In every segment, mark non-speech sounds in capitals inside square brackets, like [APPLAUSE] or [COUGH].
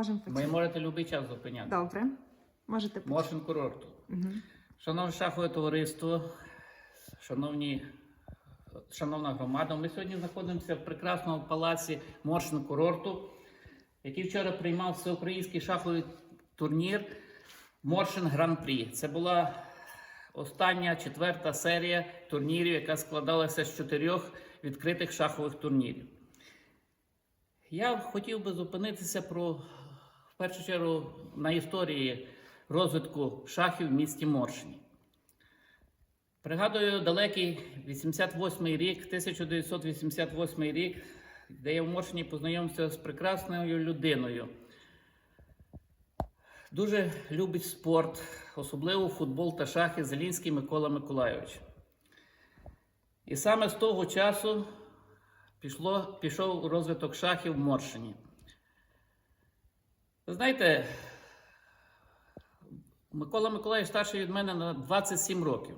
можемо Ви почати. можете будь-який час зупиняти. Добре. Можете почати. Моршин курорту. Угу. Шановне шахове товариство, шановні, шановна громада, ми сьогодні знаходимося в прекрасному палаці Моршин курорту, який вчора приймав всеукраїнський шаховий турнір Моршин Гран-прі. Це була остання четверта серія турнірів, яка складалася з чотирьох відкритих шахових турнірів. Я хотів би зупинитися про першу чергу на історії розвитку шахів в місті Моршині. Пригадую далекий 88-й рік, 1988 рік, де я в Моршині познайомився з прекрасною людиною. Дуже любить спорт, особливо футбол та шахи Зелінський Микола Миколайович. І саме з того часу пішло, пішов розвиток шахів в Моршині. Знаєте, Микола Миколаївич старший від мене на 27 років.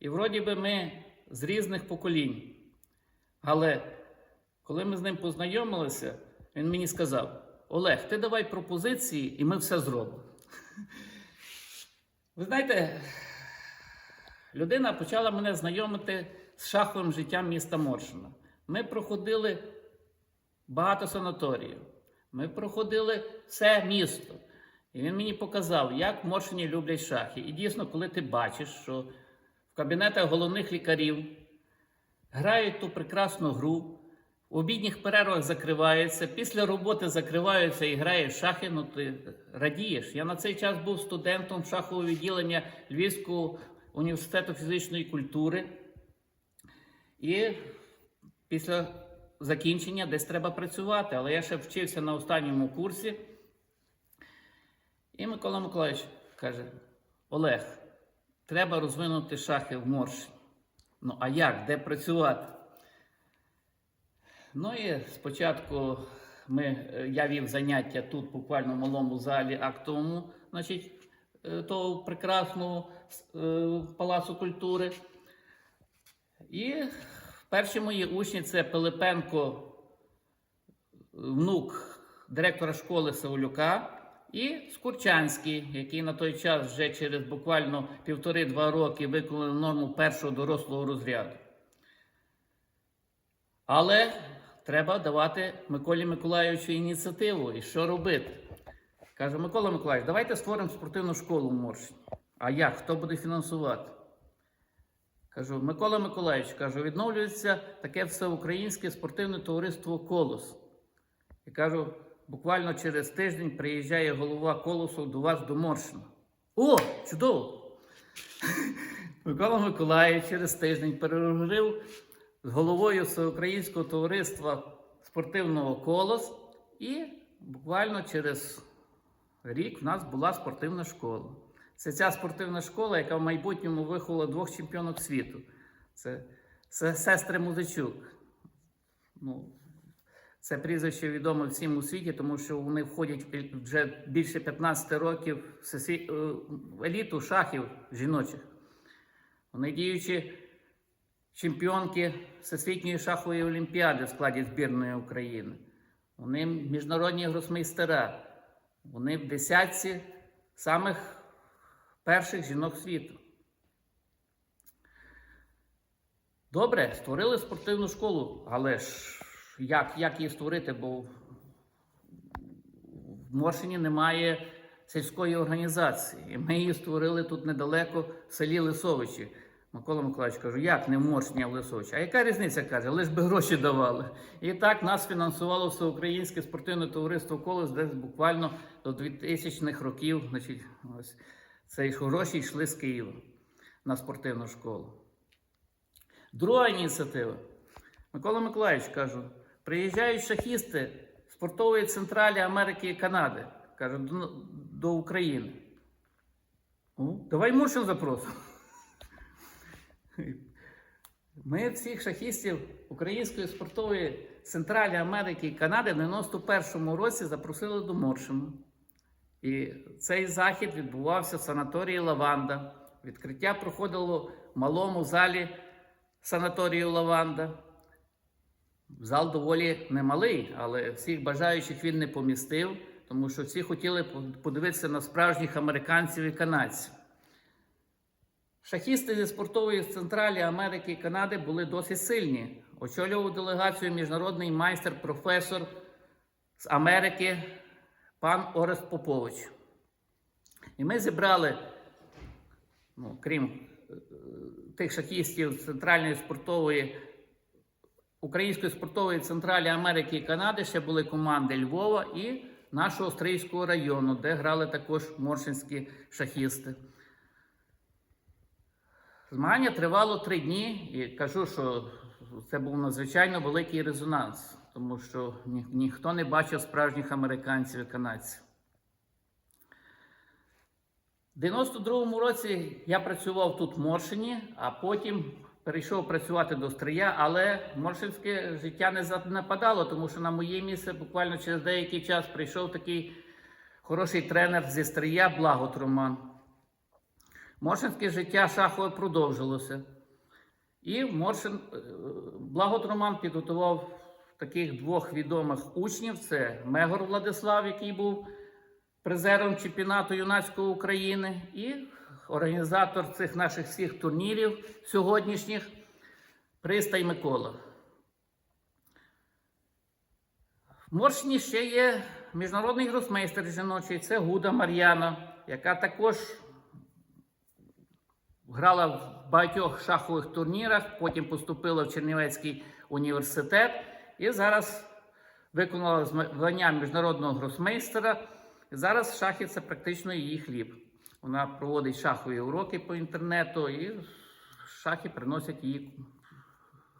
І вроді би ми з різних поколінь. Але коли ми з ним познайомилися, він мені сказав: Олег, ти давай пропозиції, і ми все зробимо. Ви знаєте, людина почала мене знайомити з шаховим життям міста Моршина. Ми проходили багато санаторіїв. Ми проходили все місто. І він мені показав, як в Моршині люблять шахи. І дійсно, коли ти бачиш, що в кабінетах головних лікарів грають ту прекрасну гру, в обідніх перервах закриваються, після роботи закриваються і грають шахи, ну ти радієш. Я на цей час був студентом шахового відділення Львівського університету фізичної культури. І після закінчення десь треба працювати, але я ще вчився на останньому курсі. І Микола Миколаївич каже: Олег, треба розвинути шахи в Морші. Ну, а як? Де працювати? Ну і спочатку ми, е, я вів заняття тут, буквально в малому залі актовому, значить, е, того прекрасного е, палацу культури. І перші мої учні це Пилипенко, внук директора школи Саулюка, і Скурчанський, який на той час вже через буквально півтори-два роки виконав норму першого дорослого розряду. Але треба давати Миколі Миколайовичу ініціативу і що робити. Каже, Микола Миколаївич, давайте створимо спортивну школу в Моршині. А як? Хто буде фінансувати? Кажу, Микола Миколаївич, кажу, відновлюється таке всеукраїнське спортивне товариство Колос. І кажу, буквально через тиждень приїжджає голова колосу до вас до Моршина. О, чудово! [LAUGHS] Микола Миколаївич через тиждень переговорив з головою Всеукраїнського товариства спортивного колос, і буквально через рік в нас була спортивна школа. Це ця спортивна школа, яка в майбутньому виховала двох чемпіонок світу. Це, сестри Музичук. Ну, це прізвище відоме всім у світі, тому що вони входять вже більше 15 років е, в еліту шахів жіночих. Вони діючі чемпіонки Всесвітньої шахової олімпіади в складі збірної України. Вони міжнародні гросмейстера. Вони в десятці самих перших жінок світу. Добре, створили спортивну школу, але ж як, як її створити, бо в Моршині немає сільської організації. І ми її створили тут недалеко в селі Лисовичі. Микола Миколаївич кажу, як не в Моршині, а в Лисовичі? А яка різниця каже? Лиш би гроші давали. І так нас фінансувало всеукраїнське спортивне товариство Колос десь буквально до 2000-х років. Значить, ось ці гроші йшли з Києва на спортивну школу. Друга ініціатива. Микола Миколаївич кажу, приїжджають шахісти з централі Америки і Канади. Каже, до, до України. О, давай Муршин запросимо. Ми всіх шахістів Української спортової централі Америки і Канади в 91-му році запросили до Моршину. І цей захід відбувався в санаторії Лаванда. Відкриття проходило в малому залі санаторію Лаванда. Зал доволі немалий, але всіх бажаючих він не помістив. тому що всі хотіли подивитися на справжніх американців і канадців. Шахісти зі спортової централі Америки і Канади були досить сильні. Очолював делегацію міжнародний майстер, професор з Америки, пан Орест Попович. І ми зібрали, ну, крім е, тих шахістів Центральної спортової, Української спортової централі Америки і Канади, ще були команди Львова і нашого Острийського району, де грали також моршинські шахісти. Змагання тривало три дні, і кажу, що це був надзвичайно великий резонанс, тому що ні, ніхто не бачив справжніх американців і канадців. У 92-му році я працював тут в Моршині, а потім перейшов працювати до Стрия, але моршинське життя не занепадало, тому що на моє місце буквально через деякий час прийшов такий хороший тренер зі Стрия Благот Роман. Моршинське життя шахове продовжилося. І Моршин, е, Благот Роман підготував таких двох відомих учнів: це Мегор Владислав, який був призером чемпіонату юнацької України, і організатор цих наших всіх турнірів сьогоднішніх Пристай Микола. В Моршині ще є міжнародний гросмейстер жіночий, це Гуда Мар'яна, яка також грала в багатьох шахових турнірах, потім поступила в Чернівецький університет і зараз виконала звання міжнародного гросмейстера. Зараз шахи це практично її хліб. Вона проводить шахові уроки по інтернету, і шахи приносять їй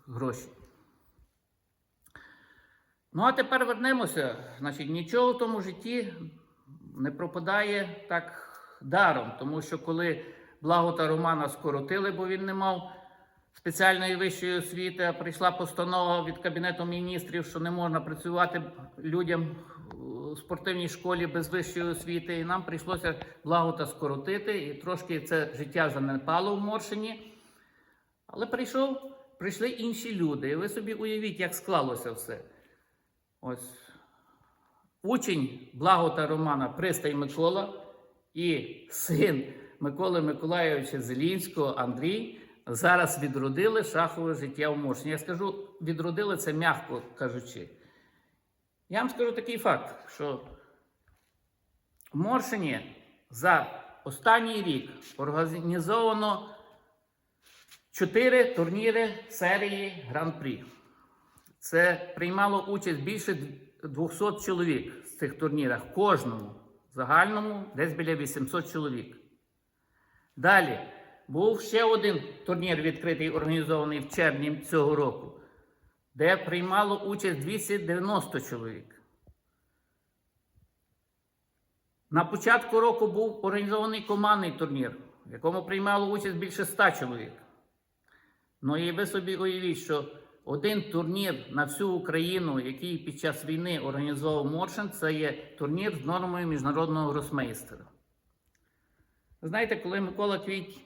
гроші. Ну, а тепер вернемося. Значить, нічого в тому житті не пропадає так даром, тому що коли Благота Романа скоротили, бо він не мав спеціальної вищої освіти, прийшла постанова від Кабінету міністрів, що не можна працювати людям у спортивній школі без вищої освіти. І нам прийшлося Благота скоротити, і трошки це життя занепало в Моршині. Але прийшов, прийшли інші люди. І ви собі уявіть, як склалося все. Ось учень Благота Романа Пристай Микола і син Миколи Миколайовича Зелінського Андрій зараз відродили шахове життя в Моршині. Я скажу, відродили це м'яко кажучи. Я вам скажу такий факт, що в Моршині за останній рік організовано 4 турніри серії Гран-прі. Це приймало участь більше 200 чоловік в цих турнірах. Кожному загальному десь біля 800 чоловік. Далі був ще один турнір відкритий, організований в червні цього року, де приймало участь 290 чоловік. На початку року був організований командний турнір, в якому приймало участь більше 100 чоловік. Ну і ви собі уявіть, що один турнір на всю Україну, який під час війни організовував Моршин, це є турнір з нормою міжнародного гросмейстера. Знаєте, коли Микола Квіть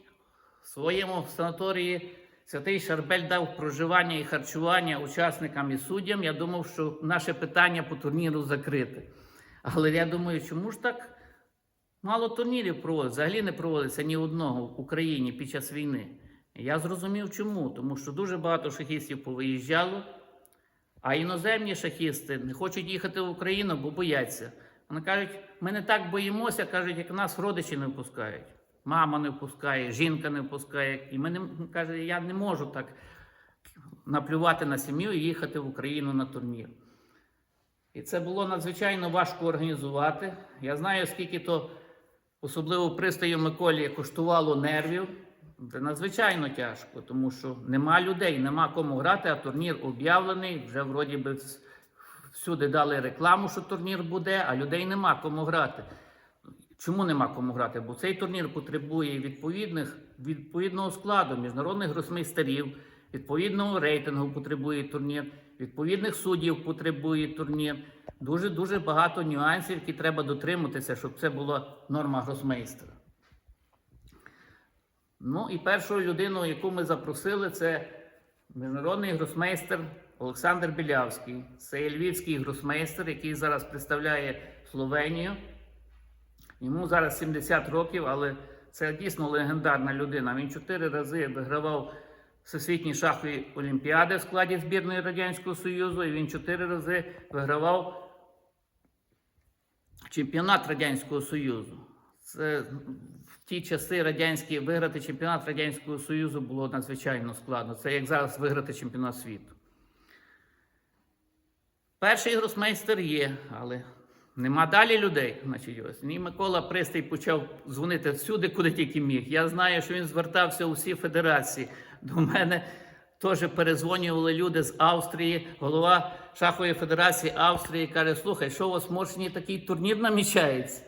в своєму санаторії Святий Шарбель дав проживання і харчування учасникам і суддям, я думав, що наше питання по турніру закрите. Але я думаю, чому ж так мало турнірів проводиться? Взагалі не проводиться ні одного в Україні під час війни. Я зрозумів чому. Тому що дуже багато шахістів повиїжджало, а іноземні шахісти не хочуть їхати в Україну, бо бояться. Вони кажуть, ми не так боїмося, кажуть, як нас родичі не впускають. Мама не впускає, жінка не впускає. І ми не каже, я не можу так наплювати на сім'ю і їхати в Україну на турнір. І це було надзвичайно важко організувати. Я знаю, скільки то, особливо пристаю Миколі, коштувало нервів. Це надзвичайно тяжко, тому що нема людей, нема кому грати, а турнір об'явлений. Вже вроді би всюди дали рекламу, що турнір буде, а людей нема кому грати. Чому нема кому грати? Бо цей турнір потребує відповідних, відповідного складу міжнародних гросмейстерів, відповідного рейтингу потребує турнір, відповідних суддів потребує турнір. Дуже дуже багато нюансів, які треба дотриматися, щоб це була норма гросмейстера. Ну і першою людиною, яку ми запросили, це міжнародний гросмейстер Олександр Білявський. Це львівський гросмейстер, який зараз представляє Словенію. Йому зараз 70 років, але це дійсно легендарна людина. Він чотири рази вигравав всесвітні шахові олімпіади в складі збірної Радянського Союзу, і він чотири рази вигравав чемпіонат Радянського Союзу. Це в ті часи радянські виграти чемпіонат Радянського Союзу було надзвичайно складно. Це як зараз виграти чемпіонат світу. Перший гросмейстер є, але нема далі людей. Значить, ось. Мій Микола Пристай почав дзвонити всюди, куди тільки міг. Я знаю, що він звертався у всі федерації. До мене теж перезвонювали люди з Австрії, голова Шахової Федерації Австрії каже: слухай, що у вас в Моршині такий турнір намічається?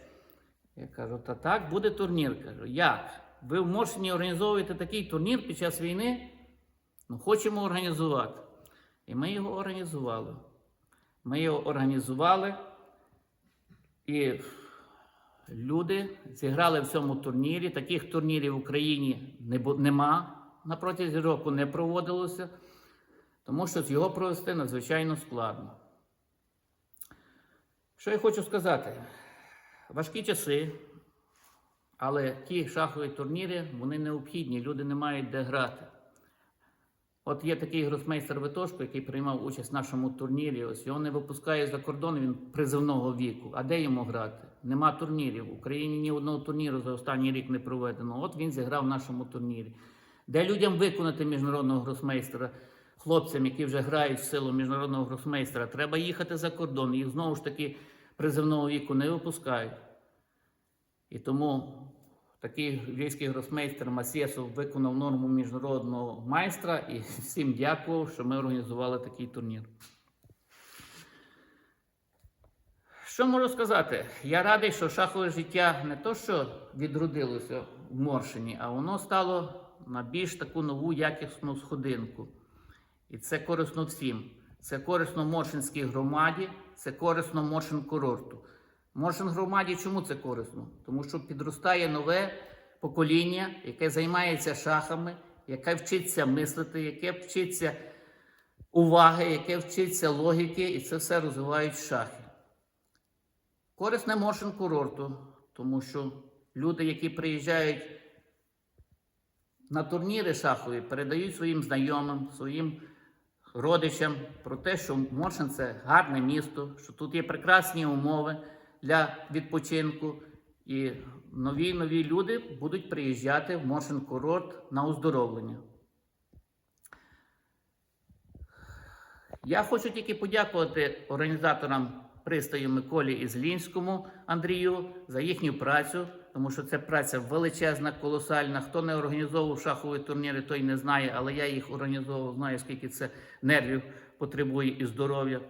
Я кажу, та так, буде турнір. Кажу, як? Ви в Моршині організовуєте такий турнір під час війни? Ну, хочемо організувати. І ми його організували. Ми його організували, і люди зіграли в цьому турнірі. Таких турнірів в Україні не нема. На протязі року не проводилося, тому що його провести надзвичайно складно. Що я хочу сказати? Важкі часи, але ті шахові турніри вони необхідні, люди не мають де грати. От є такий гросмейстер Витошко, який приймав участь в нашому турнірі. Ось його не випускає за кордон, він призивного віку. А де йому грати? Нема турнірів. В Україні ні одного турніру за останній рік не проведено. От він зіграв в нашому турнірі. Де людям виконати міжнародного гросмейстера, хлопцям, які вже грають в силу міжнародного гросмейстера, треба їхати за кордон. Їх знову ж таки призивного віку не випускають. І тому такий львівський гросмейстер Масєсов виконав норму міжнародного майстра і всім дякував, що ми організували такий турнір. Що можу сказати? Я радий, що шахове життя не то, що відродилося в Моршині, а воно стало на більш таку нову якісну сходинку. І це корисно всім. Це корисно Моршинській громаді, це корисно Моршин курорту. Моршин громаді чому це корисно? Тому що підростає нове покоління, яке займається шахами, яке вчиться мислити, яке вчиться уваги, яке вчиться логіки, і це все розвивають шахи. Корисне Моршин курорту, тому що люди, які приїжджають на турніри шахові, передають своїм знайомим, своїм родичам про те, що Моршин це гарне місто, що тут є прекрасні умови для відпочинку, і нові нові люди будуть приїжджати в Моршин курорт на оздоровлення. Я хочу тільки подякувати організаторам пристаю Миколі і Злінському Андрію за їхню працю, тому що це праця величезна, колосальна. Хто не організовував шахові турніри, той не знає, але я їх організовував, знаю, скільки це нервів потребує і здоров'я.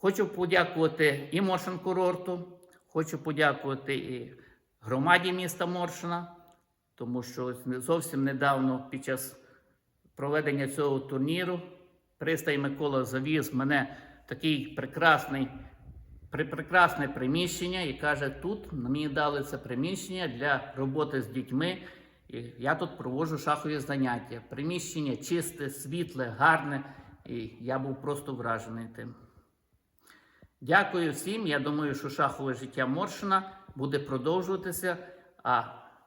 Хочу подякувати і Моршин курорту, хочу подякувати і громаді міста Моршина, тому що зовсім недавно під час проведення цього турніру пристай Микола завіз мене в такий прекрасний, прекрасне приміщення і каже: тут мені дали це приміщення для роботи з дітьми. І я тут проводжу шахові заняття. Приміщення чисте, світле, гарне, і я був просто вражений тим. Дякую всім. Я думаю, що шахове життя Моршина буде продовжуватися. А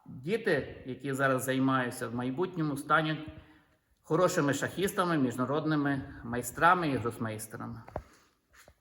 діти, які зараз займаються в майбутньому, стануть хорошими шахістами, міжнародними майстрами і гросмейстерами.